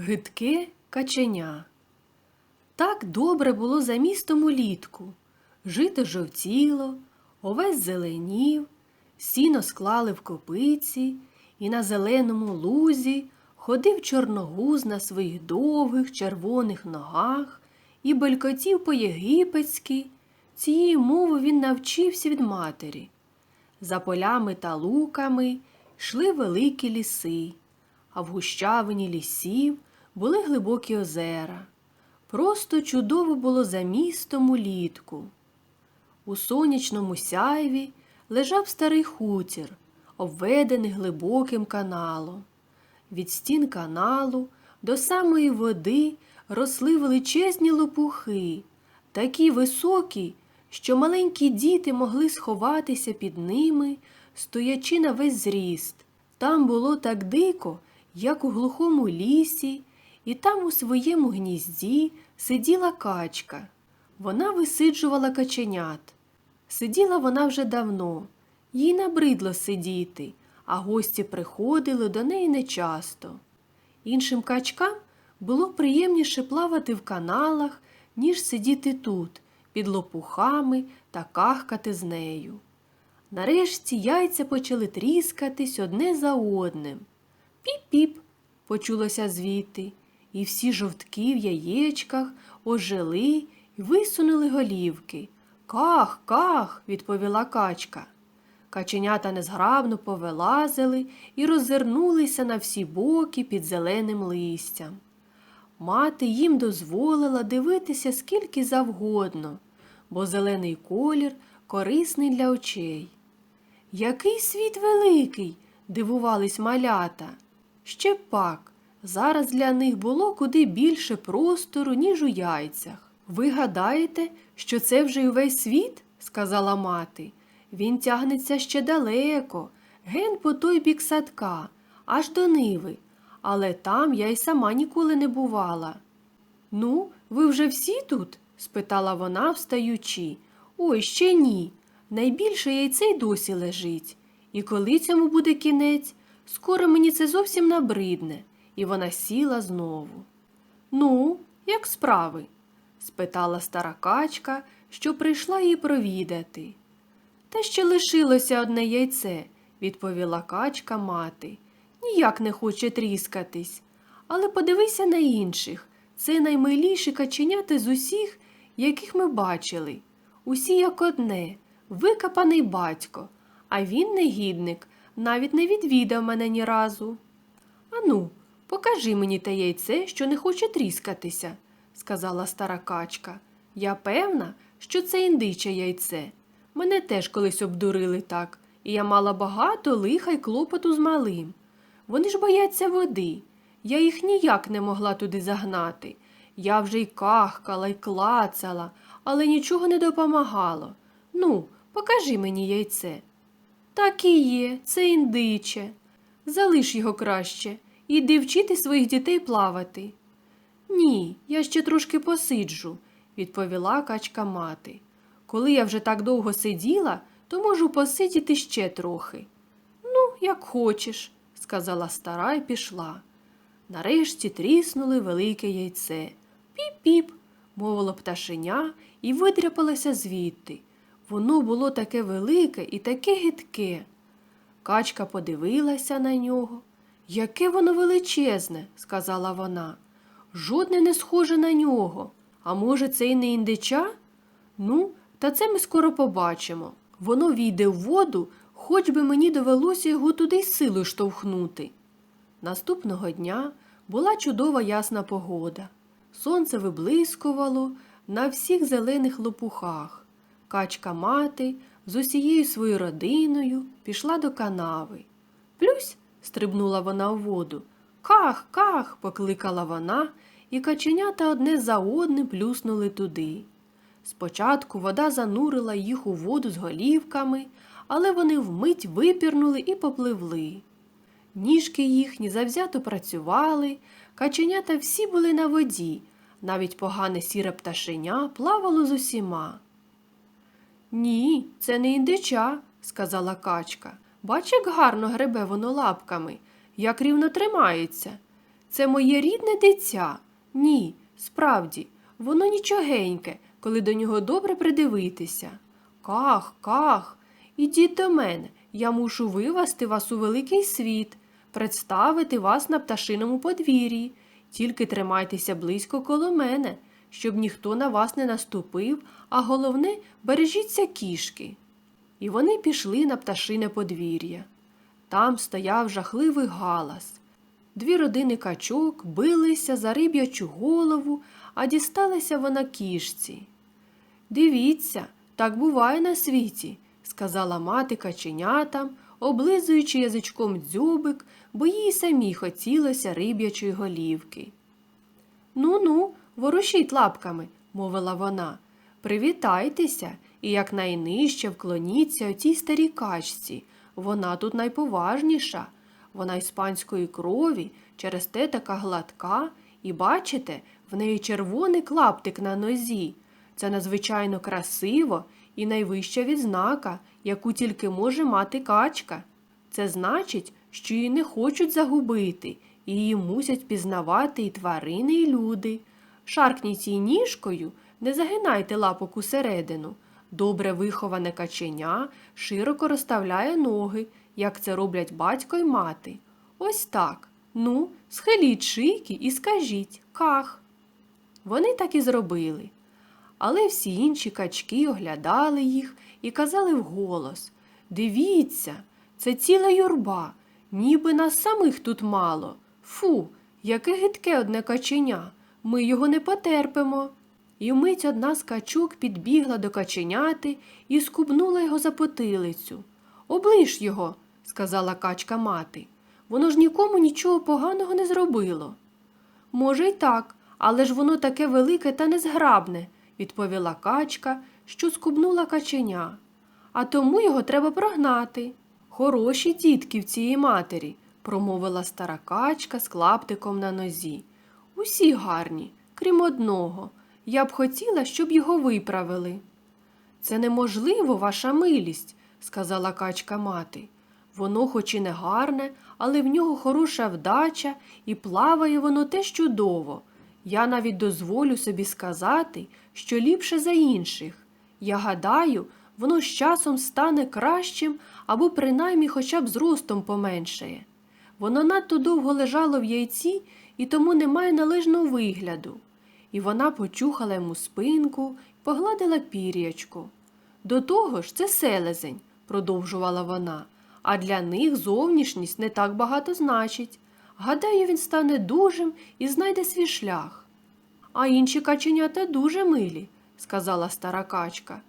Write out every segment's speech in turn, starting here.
Гидке каченя. Так добре було за містом улітку. Жито жовтіло, овес зеленів, сіно склали в копиці, і на зеленому лузі ходив чорногуз на своїх довгих червоних ногах і белькотів по-єгипетськи. Цієї мови він навчився від матері. За полями та луками йшли великі ліси, а в гущавині лісів були глибокі озера. Просто чудово було за містом улітку. У сонячному сяйві лежав старий хутір, обведений глибоким каналом. Від стін каналу до самої води росли величезні лопухи, такі високі, що маленькі діти могли сховатися під ними, стоячи на весь зріст. Там було так дико, як у глухому лісі, і там у своєму гнізді сиділа качка. Вона висиджувала каченят. Сиділа вона вже давно, їй набридло сидіти, а гості приходили до неї нечасто. Іншим качкам було приємніше плавати в каналах, ніж сидіти тут, під лопухами та кахкати з нею. Нарешті яйця почали тріскатись одне за одним. Піп-піп, почулося звідти, і всі жовтки в яєчках ожили й висунули голівки. Ках, ках, відповіла качка. Каченята незграбно повилазили і роззирнулися на всі боки під зеленим листям. Мати їм дозволила дивитися скільки завгодно, бо зелений колір корисний для очей. Який світ великий, дивувались малята. Ще пак, зараз для них було куди більше простору, ніж у яйцях. Ви гадаєте, що це вже й увесь світ? сказала мати. Він тягнеться ще далеко, ген по той бік садка, аж до ниви, але там я й сама ніколи не бувала. Ну, ви вже всі тут? спитала вона, встаючи. Ой, ще ні. Найбільше яйце й досі лежить. І коли цьому буде кінець, скоро мені це зовсім набридне, і вона сіла знову. Ну, як справи? спитала стара качка, що прийшла її провідати. Та ще лишилося одне яйце, відповіла качка мати. Ніяк не хоче тріскатись. Але подивися на інших. Це наймиліші каченята з усіх, яких ми бачили. Усі як одне, викопаний батько, а він, негідник, навіть не відвідав мене ні разу. Ану, покажи мені те яйце, що не хоче тріскатися, сказала стара качка. Я певна, що це індиче яйце. Мене теж колись обдурили так, і я мала багато лиха й клопоту з малим. Вони ж бояться води. Я їх ніяк не могла туди загнати. Я вже й кахкала, й клацала, але нічого не допомагало. Ну, покажи мені яйце. Так і є, це індиче. Залиш його краще, іди вчити своїх дітей плавати. Ні, я ще трошки посиджу, відповіла качка мати. Коли я вже так довго сиділа, то можу посидіти ще трохи. Ну, як хочеш, сказала стара і пішла. Нарешті тріснули велике яйце. Піп-піп, мовило пташеня і видряпалося звідти. Воно було таке велике і таке гидке. Качка подивилася на нього. Яке воно величезне, сказала вона. Жодне не схоже на нього. А може, це й не індича? Ну, та це ми скоро побачимо. Воно війде в воду, хоч би мені довелося його туди й силою штовхнути. Наступного дня була чудова ясна погода. Сонце виблискувало на всіх зелених лопухах. Качка мати з усією своєю родиною пішла до канави. Плюсь, стрибнула вона у воду. Ках, ках, покликала вона, і каченята одне за одним плюснули туди. Спочатку вода занурила їх у воду з голівками, але вони вмить випірнули і попливли. Ніжки їхні завзято працювали, каченята всі були на воді, навіть погане сіре пташеня плавало з усіма. Ні, це не індича, сказала качка. Бач, як гарно гребе воно лапками, як рівно тримається. Це моє рідне дитя. Ні, справді, воно нічогеньке, коли до нього добре придивитися. Ках, ках, ідіть до мене, я мушу вивести вас у великий світ, представити вас на пташиному подвір'ї. Тільки тримайтеся близько коло мене, щоб ніхто на вас не наступив, а головне, бережіться кішки. І вони пішли на пташине подвір'я. Там стояв жахливий галас. Дві родини качок билися за риб'ячу голову, а дісталася вона кішці. Дивіться, так буває на світі, сказала мати каченятам, облизуючи язичком дзьобик, бо їй самій хотілося риб'ячої голівки. Ну ну, ворушіть лапками, мовила вона. Привітайтеся і якнайнижче вклоніться отій старій качці. Вона тут найповажніша. Вона іспанської крові, через те така гладка, і бачите, в неї червоний клаптик на нозі. Це надзвичайно красиво і найвища відзнака, яку тільки може мати качка. Це значить, що її не хочуть загубити, і її мусять пізнавати і тварини, і люди. Шаркніть їй ніжкою, не загинайте лапок усередину. Добре виховане каченя широко розставляє ноги, як це роблять батько й мати. Ось так. Ну, схиліть шийки і скажіть ках. Вони так і зробили. Але всі інші качки оглядали їх і казали вголос Дивіться, це ціла юрба, ніби нас самих тут мало. Фу, яке гидке одне каченя. Ми його не потерпимо. І вмить одна з качок підбігла до каченяти і скубнула його за потилицю. Оближ його, сказала качка мати. Воно ж нікому нічого поганого не зробило. Може, й так, але ж воно таке велике та незграбне, відповіла качка, що скубнула каченя. А тому його треба прогнати. Хороші дітки в цієї матері, промовила стара качка з клаптиком на нозі. Усі гарні, крім одного. Я б хотіла, щоб його виправили. Це неможливо, ваша милість, сказала качка мати. Воно хоч і не гарне, але в нього хороша вдача і плаває воно теж чудово. Я навіть дозволю собі сказати, що ліпше за інших. Я гадаю, воно з часом стане кращим або принаймні хоча б зростом поменшає. Воно надто довго лежало в яйці і тому не має належного вигляду. І вона почухала йому спинку погладила пір'ячко. До того ж, це селезень, продовжувала вона, а для них зовнішність не так багато значить. Гадаю, він стане дужим і знайде свій шлях. А інші каченята дуже милі, сказала стара качка.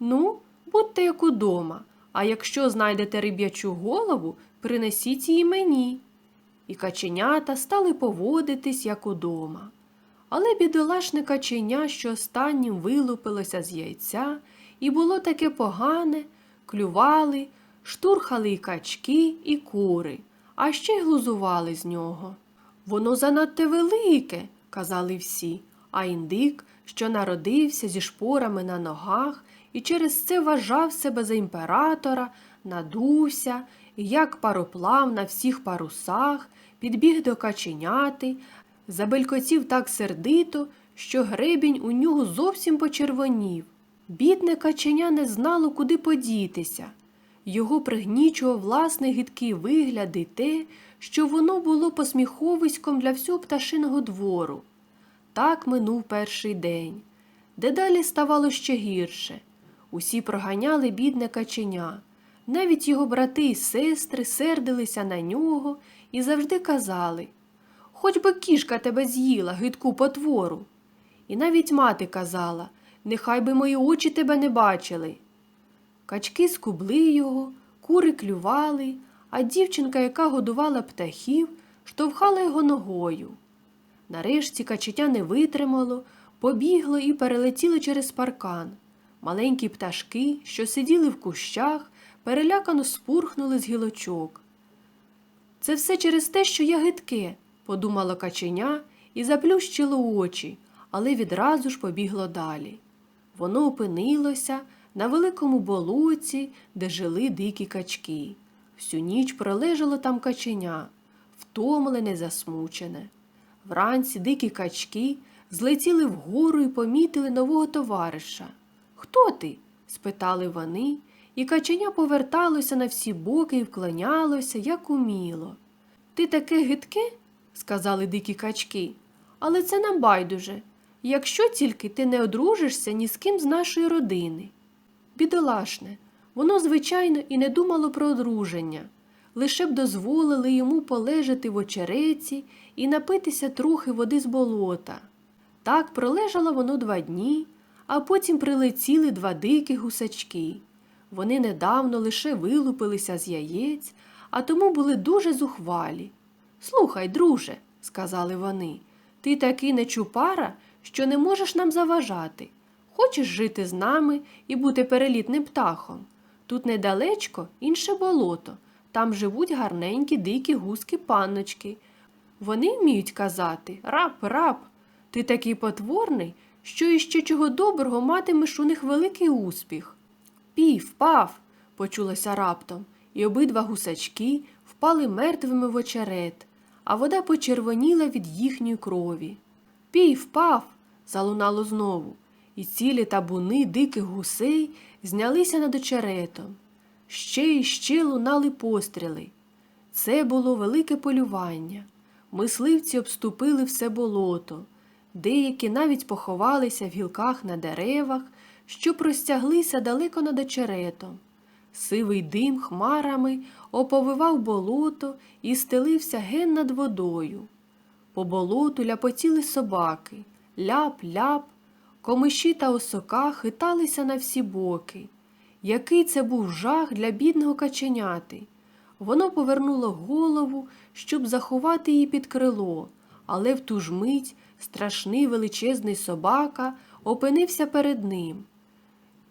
Ну, будьте як удома, а якщо знайдете риб'ячу голову, принесіть її мені. І каченята стали поводитись, як удома. Але бідолашне каченя, що останнім вилупилося з яйця, і було таке погане, клювали, штурхали й качки, і кури, а ще й глузували з нього. Воно занадто велике, казали всі, а індик, що народився зі шпорами на ногах і через це вважав себе за імператора, надувся, і як пароплав на всіх парусах, підбіг до каченяти, забелькотів так сердито, що гребінь у нього зовсім почервонів. Бідне каченя не знало, куди подітися. Його пригнічував власний гидкий вигляд і те, що воно було посміховиськом для всього пташиного двору. Так минув перший день. Дедалі ставало ще гірше. Усі проганяли бідне каченя. Навіть його брати і сестри сердилися на нього і завжди казали Хоч би кішка тебе з'їла, гидку потвору. І навіть мати казала Нехай би мої очі тебе не бачили. Качки скубли його, кури клювали, а дівчинка, яка годувала птахів, штовхала його ногою. Нарешті каченя не витримало, побігло і перелетіло через паркан. Маленькі пташки, що сиділи в кущах, перелякано спурхнули з гілочок. Це все через те, що я гидке, подумало каченя і заплющило очі, але відразу ж побігло далі. Воно опинилося на великому болоті, де жили дикі качки. Всю ніч пролежало там каченя, втомлене, засмучене. Вранці дикі качки злетіли вгору і помітили нового товариша. Хто ти? спитали вони, і каченя поверталося на всі боки і вклонялося, як уміло. Ти таке гидке, сказали дикі качки, але це нам байдуже, якщо тільки ти не одружишся ні з ким з нашої родини. Бідолашне, воно, звичайно, і не думало про одруження, лише б дозволили йому полежати в очереці і напитися трохи води з болота. Так пролежало воно два дні, а потім прилетіли два дикі гусачки. Вони недавно лише вилупилися з яєць, а тому були дуже зухвалі. Слухай, друже, сказали вони, ти такий нечупара, що не можеш нам заважати. Хочеш жити з нами і бути перелітним птахом? Тут недалечко інше болото, там живуть гарненькі дикі гуски панночки. Вони вміють казати рап, рап. Ти такий потворний, що іще чого доброго матимеш у них великий успіх. Пів, пав, почулося раптом, і обидва гусачки впали мертвими в очерет, а вода почервоніла від їхньої крові. Пів, пав, залунало знову, і цілі табуни диких гусей знялися над очеретом. Ще і ще лунали постріли. Це було велике полювання. Мисливці обступили все болото. Деякі навіть поховалися в гілках на деревах, що простяглися далеко над очеретом. Сивий дим хмарами оповивав болото і стелився ген над водою. По болоту ляпотіли собаки, ляп-ляп, комиші та осока хиталися на всі боки. Який це був жах для бідного каченяти. Воно повернуло голову, щоб заховати її під крило, але в ту ж мить страшний величезний собака опинився перед ним.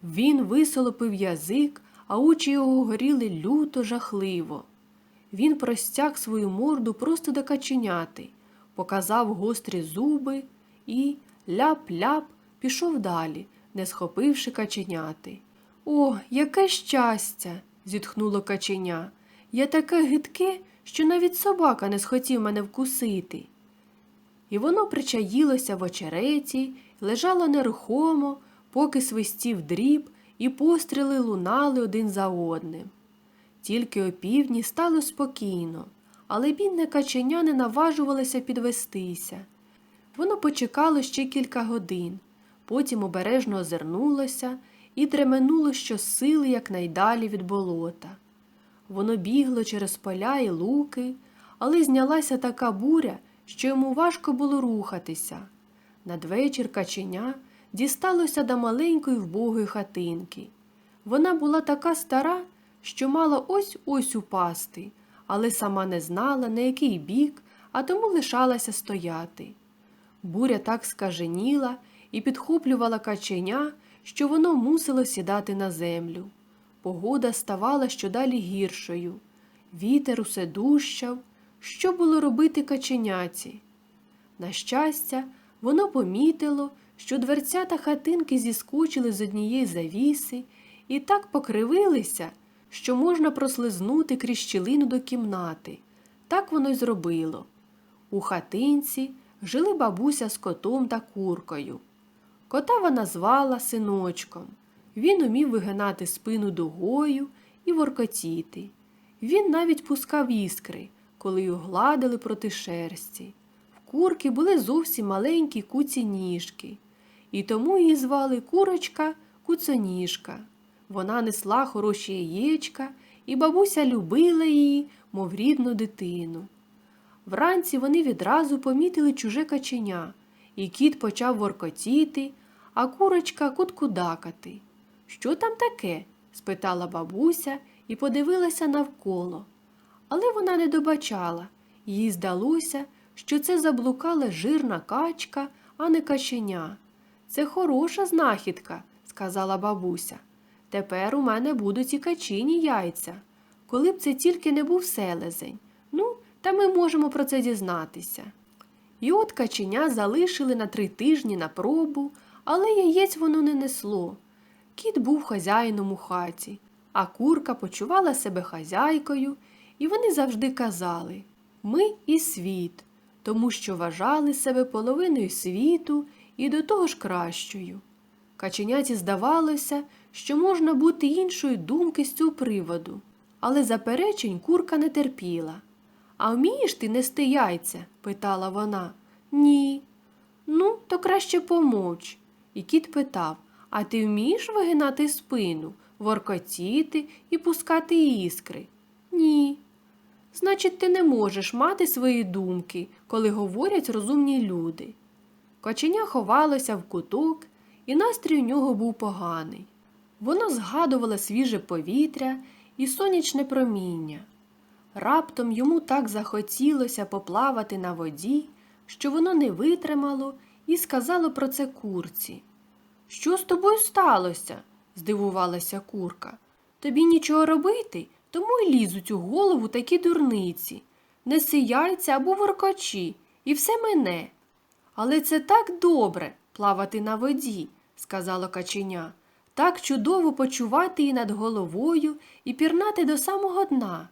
Він висолопив язик, а очі його горіли люто жахливо. Він простяг свою морду просто до каченяти, показав гострі зуби і, ляп-ляп, пішов далі, не схопивши каченяти. О, яке щастя! зітхнуло каченя. Я таке гидке, що навіть собака не схотів мене вкусити. І воно причаїлося в очереті, лежало нерухомо, поки свистів дріб, і постріли лунали один за одним. Тільки опівдні стало спокійно, але бідне каченя не наважувалося підвестися. Воно почекало ще кілька годин, потім обережно озирнулося і тременуло щосили якнайдалі від болота. Воно бігло через поля і луки, але знялася така буря, що йому важко було рухатися. Надвечір каченя дісталося до маленької вбогої хатинки. Вона була така стара, що мала ось ось упасти, але сама не знала, на який бік, а тому лишалася стояти. Буря так скаженіла і підхоплювала каченя, що воно мусило сідати на землю. Погода ставала щодалі гіршою. Вітер усе дужчав. Що було робити каченяці? На щастя, воно помітило, що дверцята хатинки зіскочили з однієї завіси і так покривилися, що можна прослизнути крізь щілину до кімнати. Так воно й зробило. У хатинці жили бабуся з котом та куркою. Кота вона звала синочком. Він умів вигинати спину дугою і воркотіти. Він навіть пускав іскри, коли й гладили проти шерсті. В курки були зовсім маленькі куці ніжки, і тому її звали курочка куцоніжка. Вона несла хороші яєчка, і бабуся любила її, мов рідну дитину. Вранці вони відразу помітили чуже каченя, і кіт почав воркотіти, а курочка куткудакати. Що там таке? спитала бабуся і подивилася навколо. Але вона не добачала, їй здалося, що це заблукала жирна качка, а не каченя. Це хороша знахідка, сказала бабуся. Тепер у мене будуть і качині яйця. Коли б це тільки не був селезень. Ну, та ми можемо про це дізнатися. І от каченя залишили на три тижні на пробу, але яєць воно не несло. Кіт був хазяїном у хаті, а курка почувала себе хазяйкою, і вони завжди казали Ми і світ. тому що вважали себе половиною світу і до того ж кращою. Каченяті здавалося, що можна бути іншої думки з цього приводу, але заперечень курка не терпіла. А вмієш ти нести яйця? питала вона. Ні. Ну, то краще помовч. І кіт питав А ти вмієш вигинати спину, воркотіти і пускати іскри? Ні. Значить, ти не можеш мати свої думки, коли говорять розумні люди. Коченя ховалося в куток, і настрій у нього був поганий. Воно згадувало свіже повітря і сонячне проміння. Раптом йому так захотілося поплавати на воді, що воно не витримало і сказало про це курці. Що з тобою сталося? здивувалася курка. Тобі нічого робити, тому й лізуть у голову такі дурниці. Неси яйця або воркочі, і все мене. Але це так добре плавати на воді, сказало каченя. Так чудово почувати і над головою і пірнати до самого дна.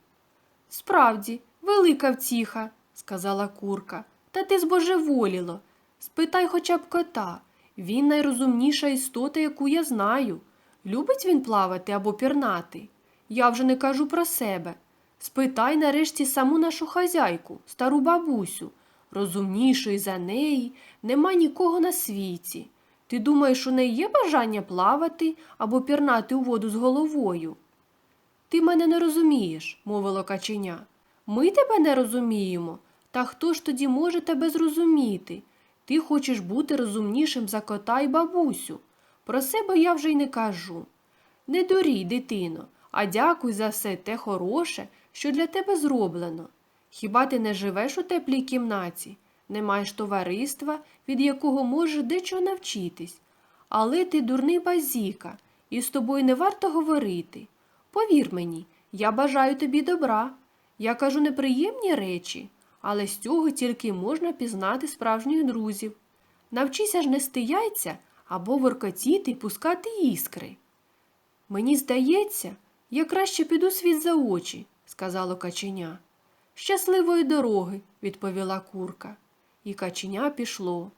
Справді, велика втіха, сказала курка, та ти збожеволіло. Спитай хоча б кота. Він найрозумніша істота, яку я знаю. Любить він плавати або пірнати? Я вже не кажу про себе. Спитай нарешті саму нашу хазяйку, стару бабусю. Розумнішої за неї нема нікого на світі. Ти думаєш, у неї є бажання плавати або пірнати у воду з головою? Ти мене не розумієш, мовило каченя. Ми тебе не розуміємо. Та хто ж тоді може тебе зрозуміти? Ти хочеш бути розумнішим за кота й бабусю. Про себе я вже й не кажу. Не дурій, дитино, а дякуй за все те хороше, що для тебе зроблено. Хіба ти не живеш у теплій кімнаті, не маєш товариства, від якого можеш дечого навчитись. Але ти дурний базіка, і з тобою не варто говорити. Повір мені, я бажаю тобі добра. Я кажу неприємні речі, але з цього тільки можна пізнати справжніх друзів. Навчися ж нести яйця або воркотіти й пускати іскри. Мені здається, я краще піду світ за очі, сказало каченя. Щасливої дороги, відповіла курка. І каченя пішло.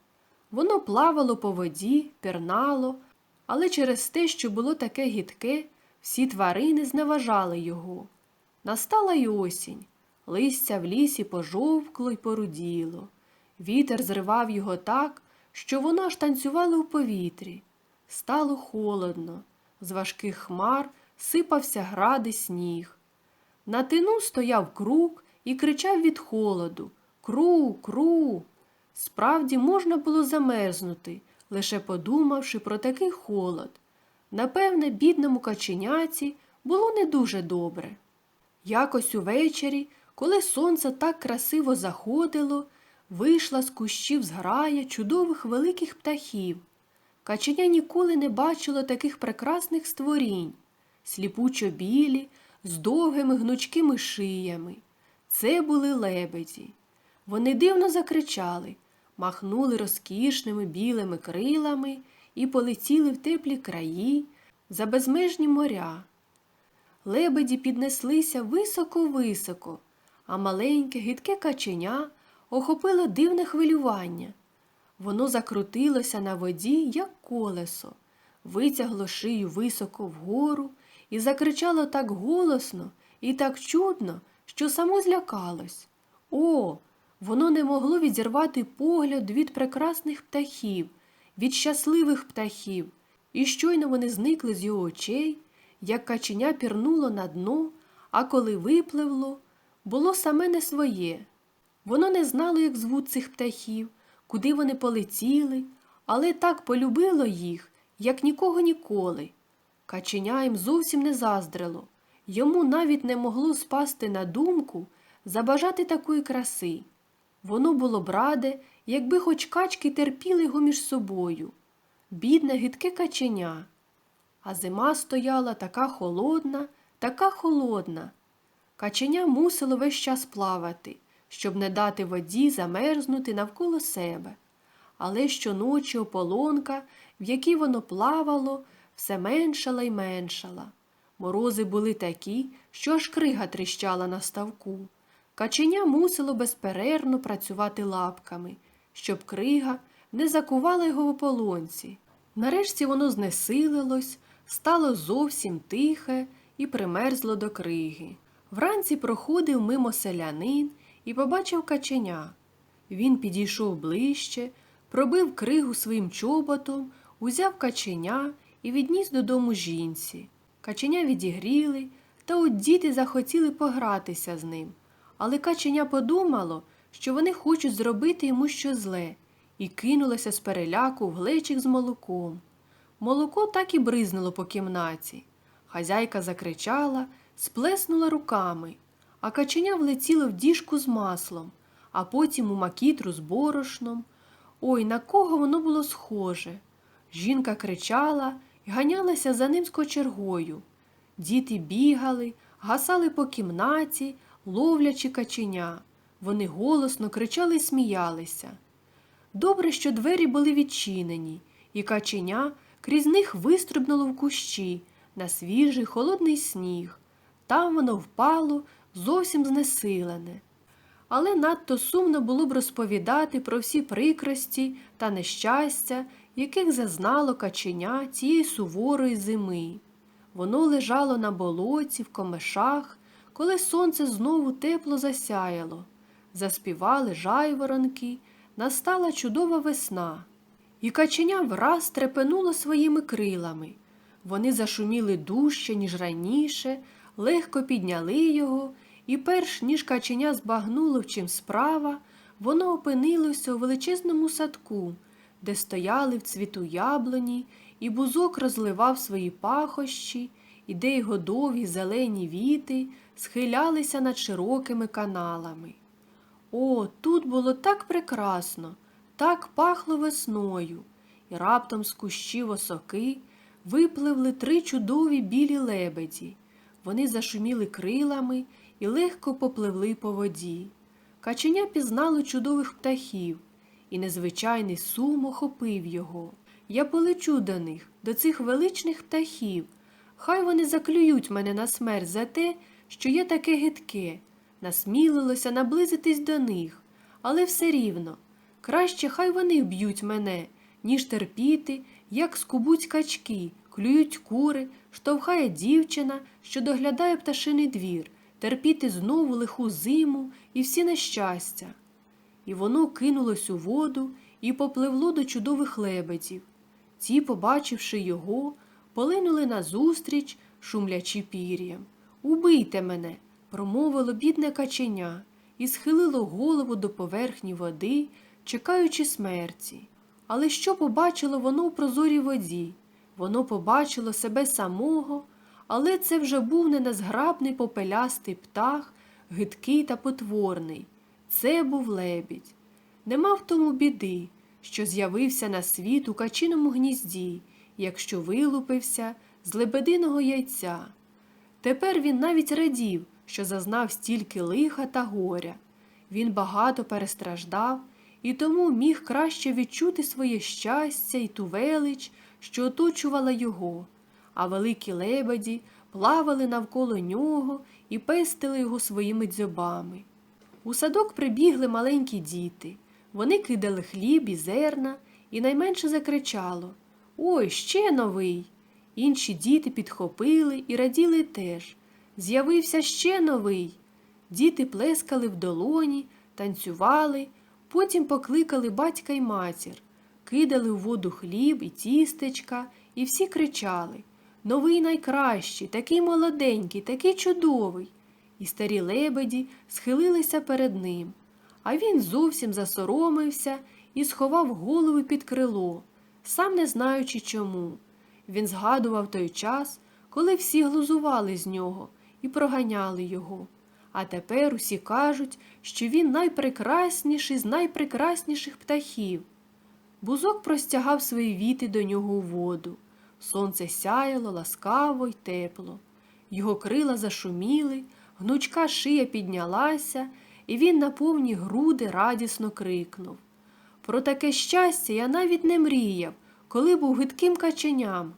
Воно плавало по воді, пірнало, але через те, що було таке гідке, всі тварини зневажали його. Настала й осінь. Листя в лісі пожовкло й поруділо. Вітер зривав його так, що воно аж танцювало в повітрі. Стало холодно, з важких хмар сипався гради сніг. На тину стояв круг і кричав від холоду Кру, кру. Справді можна було замерзнути, лише подумавши про такий холод. Напевне, бідному каченяці було не дуже добре. Якось увечері, коли сонце так красиво заходило, вийшла з кущів зграя чудових великих птахів. Каченя ніколи не бачило таких прекрасних створінь, сліпучо білі, з довгими гнучкими шиями. Це були лебеді. Вони дивно закричали, махнули розкішними білими крилами і полетіли в теплі краї за безмежні моря. Лебеді піднеслися високо-високо, а маленьке гидке каченя охопило дивне хвилювання. Воно закрутилося на воді, як колесо, витягло шию високо вгору і закричало так голосно і так чудно, що само злякалось. О, воно не могло відірвати погляд від прекрасних птахів, від щасливих птахів, і щойно вони зникли з його очей, як каченя пірнуло на дно, а коли випливло, було саме не своє. Воно не знало, як звуть цих птахів, куди вони полетіли, але так полюбило їх, як нікого ніколи. Каченя їм зовсім не заздрило. Йому навіть не могло спасти на думку забажати такої краси. Воно було б раде, якби хоч качки терпіли його між собою. Бідне гидке каченя. А зима стояла така холодна, така холодна. Каченя мусило весь час плавати, щоб не дати воді замерзнути навколо себе. Але щоночі ополонка, в якій воно плавало, все меншала й меншала. Морози були такі, що аж крига тріщала на ставку. Каченя мусило безперервно працювати лапками, щоб крига не закувала його в ополонці. Нарешті воно знесилилось, стало зовсім тихе і примерзло до криги. Вранці проходив мимо селянин і побачив каченя. Він підійшов ближче, пробив кригу своїм чоботом, узяв каченя і відніс додому жінці. Каченя відігріли, та от діти захотіли погратися з ним. Але каченя подумало, що вони хочуть зробити йому що зле, і кинулося з переляку в глечик з молоком. Молоко так і бризнуло по кімнаті. Хазяйка закричала, сплеснула руками, а каченя влетіло в діжку з маслом, а потім у макітру з борошном. Ой, на кого воно було схоже. Жінка кричала і ганялася за ним з кочергою. Діти бігали, гасали по кімнаті, ловлячи каченя. Вони голосно кричали й сміялися. Добре, що двері були відчинені, і каченя крізь них вистрибнуло в кущі на свіжий холодний сніг. Там воно впало зовсім знесилене. Але надто сумно було б розповідати про всі прикрості та нещастя, яких зазнало каченя цієї суворої зими. Воно лежало на болоті, в комишах, коли сонце знову тепло засяяло. Заспівали жайворонки, настала чудова весна. І каченя враз трепенуло своїми крилами. Вони зашуміли дужче, ніж раніше, легко підняли його, і перш ніж каченя збагнуло, в чим справа, воно опинилося у величезному садку, де стояли в цвіту яблуні, і бузок розливав свої пахощі, і де його довгі зелені віти схилялися над широкими каналами. О, тут було так прекрасно, так пахло весною, і раптом з кущів осоки випливли три чудові білі лебеді. Вони зашуміли крилами і легко попливли по воді. Каченя пізнало чудових птахів, і незвичайний сум охопив його. Я полечу до них, до цих величних птахів. Хай вони заклюють мене на смерть за те, що я таке гидке, насмілилося наблизитись до них, але все рівно. Краще хай вони вб'ють мене, ніж терпіти, як скубуть качки, клюють кури, штовхає дівчина, що доглядає пташиний двір, терпіти знову лиху зиму і всі нещастя. І воно кинулось у воду і попливло до чудових лебедів. Ті, побачивши його, полинули назустріч, шумлячи пір'ям. Убийте мене, промовило бідне каченя і схилило голову до поверхні води, чекаючи смерті. Але що побачило воно в прозорій воді? Воно побачило себе самого, але це вже був не незграбний попелястий птах, гидкий та потворний. Це був лебідь. Нема в тому біди, що з'явився на світ у качиному гнізді, якщо вилупився з лебединого яйця. Тепер він навіть радів, що зазнав стільки лиха та горя. Він багато перестраждав і тому міг краще відчути своє щастя і ту велич, що оточувала його, а великі лебеді плавали навколо нього і пестили його своїми дзьобами. У садок прибігли маленькі діти. Вони кидали хліб і зерна, і найменше закричало Ой, ще новий. Інші діти підхопили і раділи теж. З'явився ще новий. Діти плескали в долоні, танцювали, потім покликали батька й матір, кидали в воду хліб і тістечка, і всі кричали Новий найкращий, такий молоденький, такий чудовий. І старі лебеді схилилися перед ним. А він зовсім засоромився і сховав голову під крило, сам не знаючи чому. Він згадував той час, коли всі глузували з нього і проганяли його. А тепер усі кажуть, що він найпрекрасніший з найпрекрасніших птахів. Бузок простягав свої віти до нього у воду. Сонце сяяло ласкаво й тепло. Його крила зашуміли, гнучка шия піднялася, і він на повні груди радісно крикнув. Про таке щастя я навіть не мріяв, коли був гидким каченям.